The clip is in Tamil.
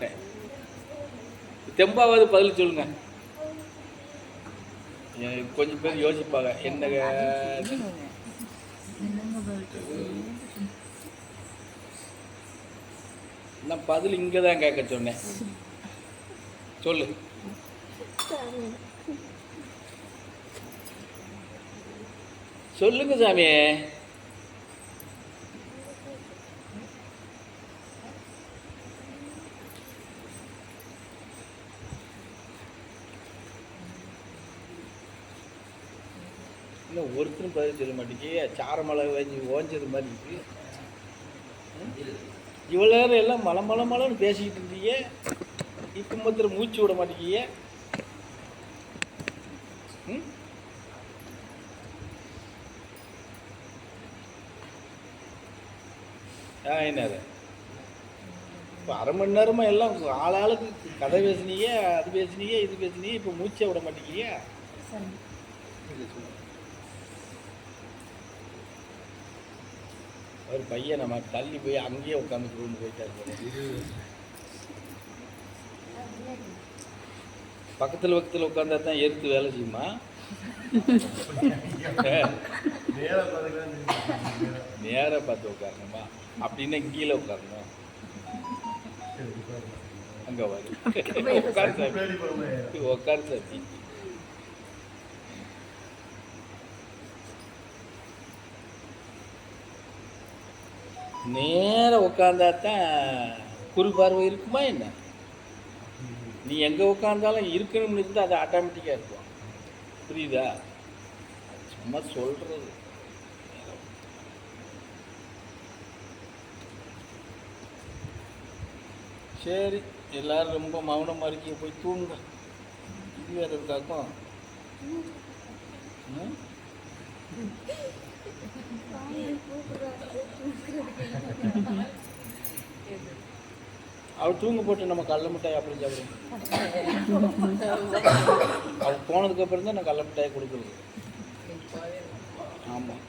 மாட்டேன். தெம்பாவது பதில் சொல்லுங்க. கொஞ்சம் பேர் யோசிப்பாங்க. என்ன நான் பதில் இங்கே தான் கேட்க சொன்னேன். சொல்லு. சொல்லுங்க சாமி இல்லை ஒருத்தரும் பதில் சொல்ல மாட்டேங்கி சாரமலை வஞ்சி ஓஞ்சது மாதிரி இருக்கு. இவ்வளோ நேரம் எல்லாம் மலை மலை மலைன்னு பேசிக்கிட்டு இருந்தீங்க. இப்போ மாத்திரம் மூச்சு விட மாட்டேங்கிய ம்? ஆ என்னது இப்போ அரை மணி நேரமாக எல்லாம் ஆள் ஆளுக்கு கதை பேசுனீங்க அது பேசுனீங்க இது பேசுனீங்க இப்போ மூச்சே விட மாட்டேங்கிய ஒரு பையன் நம்ம தள்ளி போய் அங்கேயே உட்காந்து ரூம் போயிட்டாரு. பக்கத்தில் பக்கத்தில் உட்காந்தா தான் எரித்து வேலை செய்யுமா? நேராக பார்த்து உட்காரணுமா? அப்படின்னா கீழே உட்காரணும். அங்கே வரு உட்கார் சாமி. உட்கார் சாமி. நேராக உட்காந்தா தான் குறு பார்வை இருக்குமா என்ன? நீ எங்கே உட்காந்தாலும் இருக்கணும்னு இருந்தால் அது ஆட்டோமேட்டிக்காக இருக்கும். புரியுதா? சும்மா சொல்கிறது சரி எல்லோரும் ரொம்ப மௌனமாக இருக்கீங்க. போய் தூங்க இது வேறு இருக்காக்கும் ம்? அவள் தூங்க போட்டு நம்ம கடல மிட்டாய் அப்படி சாப்பிடுவோம். அவள் போனதுக்கப்புறம் தான் நான் கடல மிட்டாய் கொடுக்குறது. ஆமாம்